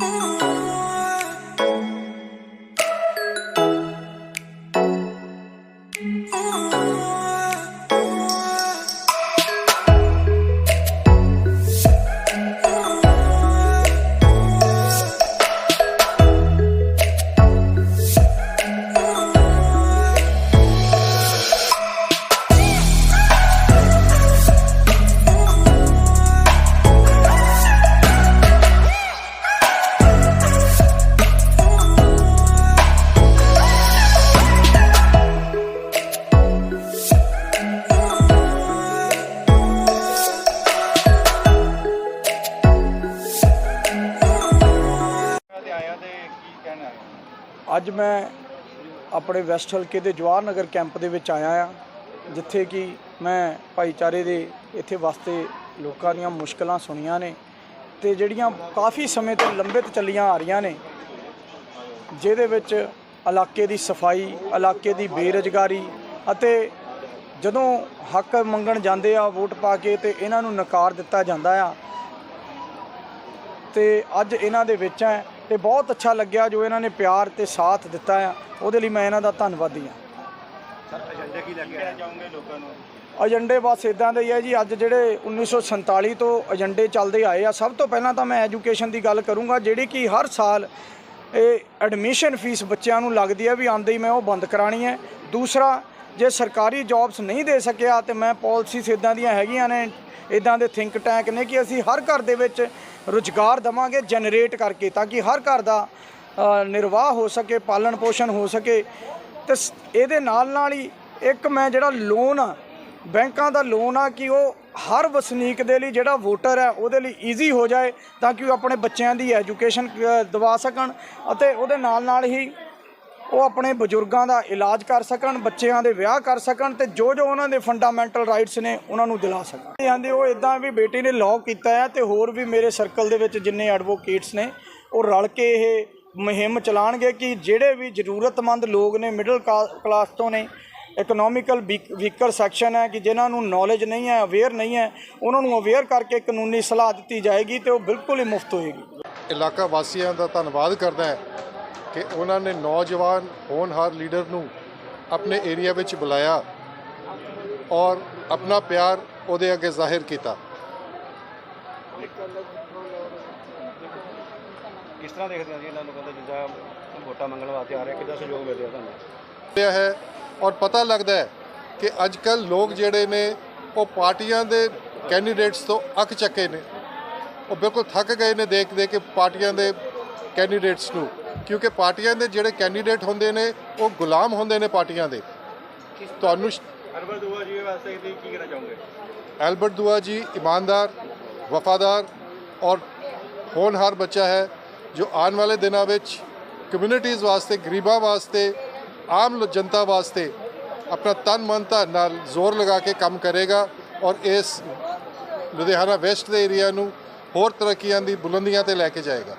Oh. ਅੱਜ ਮੈਂ ਆਪਣੇ ਵੈਸਟ ਹਲਕੇ ਦੇ ਜਵਾਹਰ ਨਗਰ ਕੈਂਪ ਦੇ ਵਿੱਚ ਆਇਆ ਆ ਜਿੱਥੇ ਕਿ ਮੈਂ ਭਾਈਚਾਰੇ ਦੇ ਇੱਥੇ ਵਾਸਤੇ ਲੋਕਾਂ ਦੀਆਂ ਮੁਸ਼ਕਲਾਂ ਸੁਣੀਆਂ ਨੇ ਤੇ ਜਿਹੜੀਆਂ ਕਾਫੀ ਸਮੇਂ ਤੋਂ ਲੰਬਿਤ ਚੱਲੀਆਂ ਆ ਰਹੀਆਂ ਨੇ, ਜਿਹਦੇ ਵਿੱਚ ਇਲਾਕੇ ਦੀ ਸਫ਼ਾਈ, ਇਲਾਕੇ ਦੀ ਬੇਰੁਜ਼ਗਾਰੀ ਅਤੇ ਜਦੋਂ ਹੱਕ ਮੰਗਣ ਜਾਂਦੇ ਆ ਵੋਟ ਪਾ ਕੇ ਤੇ ਇਹਨਾਂ ਨੂੰ ਨਕਾਰ ਦਿੱਤਾ ਜਾਂਦਾ ਆ, ਤੇ ਅੱਜ ਇਹਨਾਂ ਦੇ ਵਿੱਚ ਹੈ ਤੇ ਬਹੁਤ ਅੱਛਾ ਲੱਗਿਆ ਜੋ ਇਹਨਾਂ ਨੇ ਪਿਆਰ ਤੇ ਸਾਥ ਦਿੱਤਾ ਆ। ਉਹਦੇ ਲਈ ਮੈਂ ਇਹਨਾਂ ਦਾ ਧੰਨਵਾਦੀ ਆ ਏਜੰਡੇ ਕੀ ਲੈ ਕੇ ਆਏ? ਜਾਓਗੇ ਲੋਕਾਂ ਨੂੰ? ਏਜੰਡੇ ਬਸ ਇਦਾਂ ਦੇ ਹੀ ਹੈ ਜੀ। ਅੱਜ ਜਿਹੜੇ 1947 ਤੋਂ ਏਜੰਡੇ ਚੱਲਦੇ ਆਏ ਆ ਸਭ ਤੋਂ ਪਹਿਲਾਂ ਤਾਂ ਮੈਂ ਐਜੂਕੇਸ਼ਨ ਦੀ ਗੱਲ ਕਰੂੰਗਾ ਜਿਹੜੀ ਕਿ ਹਰ ਸਾਲ ਇਹ ਐਡਮਿਸ਼ਨ ਫੀਸ ਬੱਚਿਆਂ ਨੂੰ ਲੱਗਦੀ ਹੈ ਵੀ ਆਂਦੇ ਹੀ ਮੈਂ ਉਹ ਬੰਦ ਕਰਾਣੀ ਹੈ। ਦੂਸਰਾ ਜੇ ਸਰਕਾਰੀ ਜੌਬਸ ਨਹੀਂ ਦੇ ਸਕਿਆ ਤੇ ਮੈਂ ਪਾਲਿਸੀਸ ਇਦਾਂ ਦੀਆਂ ਹੈਗੀਆਂ ਨੇ ਇਦਾਂ ਦੇ ਥਿੰਕ ਟੈਂਕ ਨੇ ਕਿ ਅਸੀਂ ਹਰ ਘਰ ਦੇ ਵਿੱਚ ਰੁਜ਼ਗਾਰ ਦਵਾਂਗੇ ਜਨਰੇਟ ਕਰਕੇ ਤਾਂ ਕਿ ਹਰ ਘਰ ਦਾ ਨਿਰਵਾਹ ਹੋ ਸਕੇ, ਪਾਲਣ ਪੋਸ਼ਣ ਹੋ ਸਕੇ। ਤੇ ਸ- ਇਹਦੇ ਨਾਲ ਨਾਲ ਹੀ ਇੱਕ ਮੈਂ ਜਿਹੜਾ ਲੋਨ ਆ, ਬੈਂਕਾਂ ਦਾ ਲੋਨ ਆ ਕਿ ਉਹ ਹਰ ਵਸਨੀਕ ਦੇ ਲਈ ਜਿਹੜਾ ਵੋਟਰ ਹੈ ਉਹਦੇ ਲਈ ਈਜ਼ੀ ਹੋ ਜਾਏ ਤਾਂ ਕਿ ਉਹ ਆਪਣੇ ਬੱਚਿਆਂ ਦੀ ਐਜੂਕੇਸ਼ਨ ਦਵਾ ਸਕਣ ਅਤੇ ਉਹਦੇ ਨਾਲ ਨਾਲ ਹੀ ਉਹ ਆਪਣੇ ਬਜ਼ੁਰਗਾਂ ਦਾ ਇਲਾਜ ਕਰ ਸਕਣ, ਬੱਚਿਆਂ ਦੇ ਵਿਆਹ ਕਰ ਸਕਣ ਤੇ ਜੋ ਜੋ ਉਹਨਾਂ ਦੇ ਫੰਡਾਮੈਂਟਲ ਰਾਈਟਸ ਨੇ, ਉਹਨਾਂ ਨੂੰ ਦਿਲਾ ਸਕਣ। ਜਾਂਦੇ ਉਹ ਇਦਾਂ ਵੀ ਬੇਟੀ ਨੇ ਲਾਅ ਕੀਤਾ ਹੈ ਤੇ ਹੋਰ ਵੀ ਮੇਰੇ ਸਰਕਲ ਦੇ ਵਿੱਚ ਜਿੰਨੇ ਐਡਵੋਕੇਟਸ ਨੇ, ਉਹ ਰਲ ਕੇ ਇਹ ਮੁਹਿੰਮ ਚਲਾਣਗੇ ਕਿ ਜਿਹੜੇ ਵੀ ਜ਼ਰੂਰਤਮੰਦ ਲੋਕ ਨੇ ਮਿਡਲ ਕਲਾਸ ਤੋਂ ਨੇ ਇਕਨੋਮਿਕਲ ਵੀਕਰ ਸੈਕਸ਼ਨ ਹੈ ਕਿ ਜਿਨ੍ਹਾਂ ਨੂੰ ਨੌਲੇਜ ਨਹੀਂ ਹੈ ਅਵੇਅਰ ਨਹੀਂ ਹੈ, ਉਹਨਾਂ ਨੂੰ ਅਵੇਅਰ ਕਰਕੇ ਕਾਨੂੰਨੀ ਸਲਾਹ ਦਿੱਤੀ ਜਾਏਗੀ ਤੇ ਉਹ ਬਿਲਕੁਲ ਹੀ ਮੁਫਤ ਹੋਏਗੀ। ਇਲਾਕਾ ਵਾਸੀਆਂ ਦਾ ਧੰਨਵਾਦ ਕਰਦਾ ਹੈ ਕਿ ਉਹਨਾਂ ਨੇ ਨੌਜਵਾਨ ਹੋਣਹਾਰ ਲੀਡਰ ਨੂੰ ਆਪਣੇ ਏਰੀਆ ਵਿੱਚ ਬੁਲਾਇਆ ਔਰ ਆਪਣਾ ਪਿਆਰ ਉਹਦੇ ਅੱਗੇ ਜ਼ਾਹਿਰ ਕੀਤਾ। ਕਿਸ ਤਰ੍ਹਾਂ ਦੇਖਦੇ ਹੋ ਜੀ ਇਹਨਾਂ ਲੋਕਾਂ ਦਾ ਜਿੱਦਾਂ ਵੋਟਾਂ ਮੰਗਣ ਵਾਸਤੇ ਆ ਰਹੇ ਕਿੱਦਾਂ ਸਹਿਯੋਗ ਮਿਲ ਰਿਹਾ ਤੁਹਾਨੂੰ? ਰਿਹਾ ਹੈ ਔਰ ਪਤਾ ਲੱਗਦਾ ਹੈ ਕਿ ਅੱਜ ਕੱਲ ਲੋਕ ਜਿਹੜੇ ਨੇ ਉਹ ਪਾਰਟੀਆਂ ਦੇ ਕੈਂਡੀਡੇਟਸ ਤੋਂ ਅੱਕ ਚੱਕੇ ਨੇ। ਉਹ ਬਿਲਕੁਲ ਥੱਕ ਗਏ ਨੇ ਦੇਖ ਦੇਖ ਕੇ ਪਾਰਟੀਆਂ ਦੇ ਕੈਂਡੀਡੇਟਸ ਨੂੰ। ਕਿਉਂਕਿ ਪਾਰਟੀਆਂ ਦੇ ਜਿਹੜੇ ਕੈਂਡੀਡੇਟ ਹੁੰਦੇ ਨੇ ਉਹ ਗੁਲਾਮ ਹੁੰਦੇ ਨੇ ਪਾਰਟੀਆਂ ਦੇ। ਤੁਹਾਨੂੰ ਅਰਬਰ ਦੂਆ ਜੀ ਵਾਸਤੇ ਕੀ ਕਹਿਣਾ ਚਾਹੋਗੇ? ਐਲਬਰਟ ਦੁਆ ਜੀ ਈਮਾਨਦਾਰ ਵਫਾਦਾਰ ਔਰ ਹੋਣਹਾਰ ਬੱਚਾ ਹੈ ਜੋ ਆਉਣ ਵਾਲੇ ਦਿਨਾਂ ਵਿੱਚ ਕਮਿਊਨਿਟੀਜ਼ ਵਾਸਤੇ ਗਰੀਬਾਂ ਵਾਸਤੇ ਆਮ ਜਨਤਾ ਵਾਸਤੇ ਆਪਣਾ ਤਨ ਮਨ ਧਨ ਨਾਲ ਜ਼ੋਰ ਲਗਾ ਕੇ ਕੰਮ ਕਰੇਗਾ ਔਰ ਇਸ ਲੁਧਿਆਣਾ ਵੈਸਟ ਦੇ ਏਰੀਆ ਨੂੰ ਹੋਰ ਤਰੱਕੀਆਂ ਦੀ ਬੁਲੰਦੀਆਂ ਤੇ ਲੈ ਕੇ ਜਾਏਗਾ।